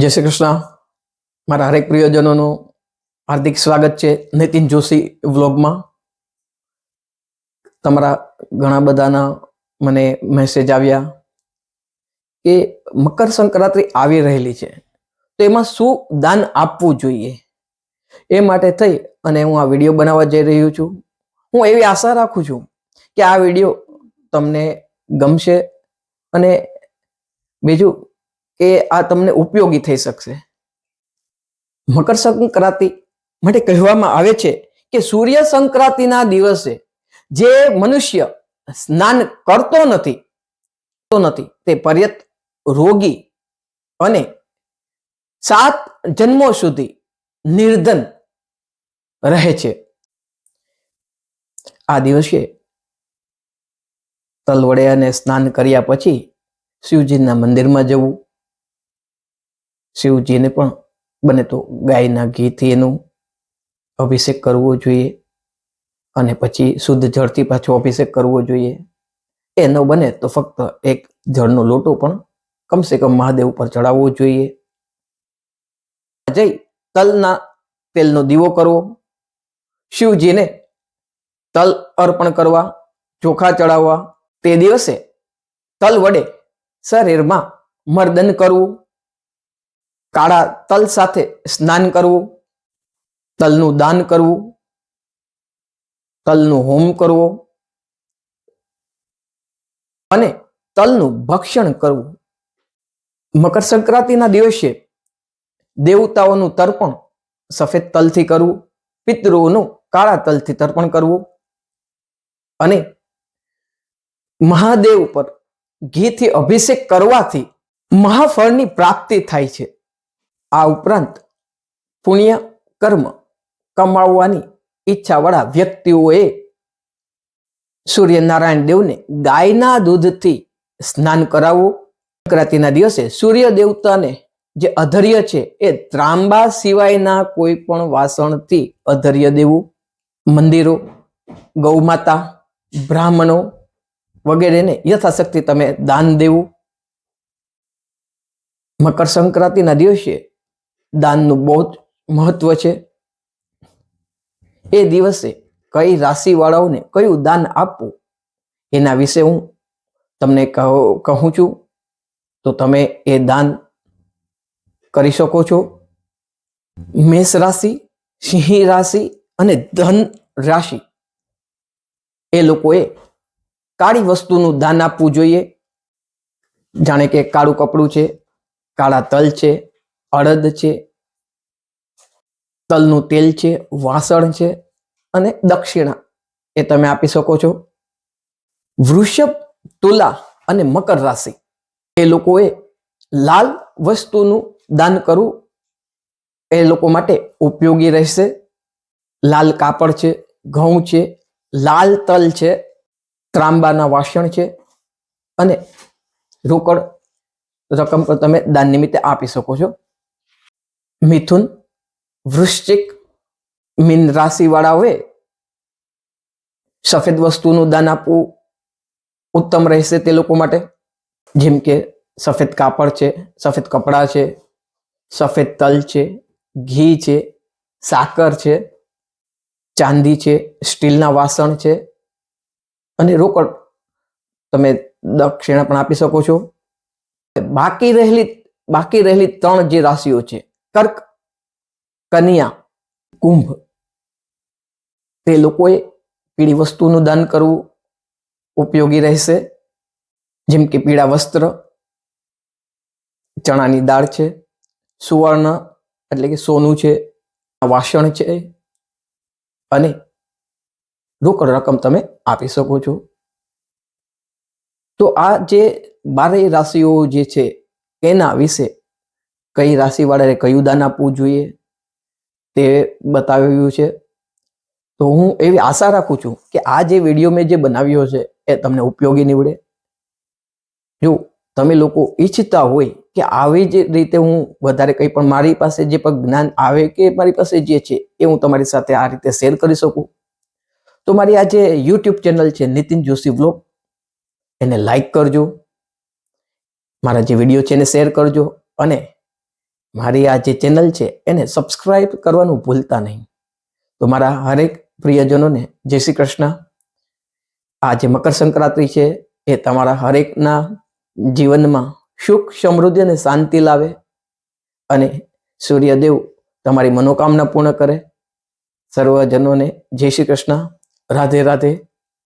જય શ્રી કૃષ્ણ. મારા હરેક પ્રિયજનોનું હાર્દિક સ્વાગત છે નીતિન જોશી વ્લોગમાં. તમારા ઘણા બધાના મને મેસેજ આવ્યા કે મકર સંક્રાંતિ આવી રહેલી છે. તો એમાં શું દાન આપવું જોઈએ? એ માટે થઈ અને હું આ વીડિયો બનાવવા જઈ રહ્યો છું. હું એવી આશા રાખું છું કે આ વીડિયો તમને ગમશે અને બીજું કે આ તમને ઉપયોગી થઈ શકશે. મકર સંક્રાંતિ માટે કહેવામાં આવે છે કે સૂર્ય સંક્રાંતિના દિવસે જે મનુષ્ય સ્નાન કરતો નથી તો નથી, તે પર્યત રોગી અને સાત જન્મો સુધી નિર્ધન રહે છે. આ દિવસે તલવડે અને સ્નાન કર્યા પછી શિવજીના મંદિરમાં જવું શિવજીને પણ બને તો ગાયના ઘીથી એનું અભિષેક કરવો જોઈએ અને પછી શુદ્ધ જળથી પાછો અભિષેક કરવો જોઈએ. એ ન બને તો ફક્ત એક જળનો લોટો પણ કમસે કમ મહાદેવ ઉપર ચડાવવો જોઈએ. જઈ તલના તેલનો દીવો કરવો. શિવજીને તલ અર્પણ કરવા, ચોખા ચડાવવા. તે દિવસે તલ વડે શરીરમાં મર્દન કરવું. કાળા તલ સાથે સ્નાન કરવું, તલનું દાન કરવું, તલનું હોમ કરવો અને તલનું ભક્ષણ કરવું. મકર સંક્રાંતિના દિવસે દેવતાઓનું તર્પણ સફેદ તલથી કરવું, પિતૃઓનું કાળા તલથી તર્પણ કરવું અને મહાદેવ પર ઘીથી અભિષેક કરવાથી મહાફળની પ્રાપ્તિ થાય છે. આ ઉપરાંત પુણ્ય કર્મ કમાવવાની ઈચ્છાવાળા વ્યક્તિઓએ સૂર્યનારાયણ દેવને ગાયના દૂધથી સ્નાન કરાવવું. સંક્રાંતિના દિવસે સૂર્ય દેવતાને જે અધર્ય છે એ ત્રાંબા સિવાયના કોઈ પણ વાસણથી અધર્ય દેવું. મંદિરો, ગૌમાતા, બ્રાહ્મણો વગેરેને યથાશક્તિ તમે દાન દેવું. મકર સંક્રાંતિના દિવસે દાનનું બહુ જ મહત્વ છે. એ દિવસે કઈ રાશિવાળાઓને કયું દાન આપવું એના વિશે હું તમને કહો- છું. તો તમે એ દાન કરી શકો છો. મેષ રાશિ, સિંહ રાશિ અને ધન રાશિ એ લોકોએ કાળી વસ્તુનું દાન આપવું જોઈએ. જાણે કે કાળું કપડું છે, કાળા તલ છે અડદ છે, તલનું તેલ છે, વાસણ છે અને દક્ષિણા એ તમે આપી શકો છો. વૃષભ, તુલા અને મકર રાશિ એ લોકોએ લાલ વસ્તુનું દાન કરવું એ લોકો માટે ઉપયોગી રહેશે. લાલ કાપડ છે, ઘઉં છે, લાલ તલ છે, ત્રાંબાના વાસણ છે અને રોકડ રકમ પર તમે દાન નિમિત્તે આપી શકો છો. મિથુન વૃશ્ચિક મીન રાશિવાળાઓએ સફેદ વસ્તુનું દાન આપવું ઉત્તમ રહેશે તે લોકો માટે જેમ કે સફેદ કાપડ છે સફેદ કપડાં છે સફેદ તલ છે ઘી છે સાકર છે ચાંદી છે સ્ટીલના વાસણ છે અને રોકડ તમે દક્ષિણા પણ આપી શકો છો. બાકી રહેલી બાકી રહેલી ત્રણ જે રાશિઓ છે કર્ક કન્યા, કુંભ. તે લોકોએ પીળી વસ્તુનું દાન કરવું ઉપયોગી રહેશે. જેમ કે પીળા વસ્ત્ર, ચણાની દાળ છે, સુવર્ણ, એટલે કે સોનું છે, વાસણ છે, અને રોકડ રકમ તમે આપી શકો છો. તો આ જે બારેય રાશિઓ જે છે, એના વિશે કઈ રાશિવાળાએ કયું દાન આપવું જોઈએ તે બતાવ્યું છે. તો હું એવી આશા રાખું છું કે આ જે વીડિયો મેં જે બનાવ્યો છે એ તમને ઉપયોગી નીવડે. જો તમે લોકો ઈચ્છતા હોય કે આવી જ રીતે હું વધારે કંઈ પણ મારી પાસે જે પણ જ્ઞાન આવે કે મારી પાસે જે છે એ હું તમારી સાથે આ રીતે શેર કરી શકું. તો મારી આ જે યુટ્યુબ ચેનલ છે નીતિન જોશી વ્લોગ એને લાઈક કરજો. મારા જે વીડિયો છે એને શેર કરજો અને મારી આ જે ચેનલ છે, એને સબસ્ક્રાઇબ કરવાનું ભૂલતા નહીં. તો મારા હરેક પ્રિયજનોને જય શ્રી કૃષ્ણ. આ જે મકર સંક્રાંતિ છે, એ તમારા હરેકના જીવનમાં સુખ સમૃદ્ધિ અને શાંતિ લાવે અને સૂર્યદેવ તમારી મનોકામના પૂર્ણ કરે. સર્વજનોને જય શ્રી કૃષ્ણ. રાધે રાધે.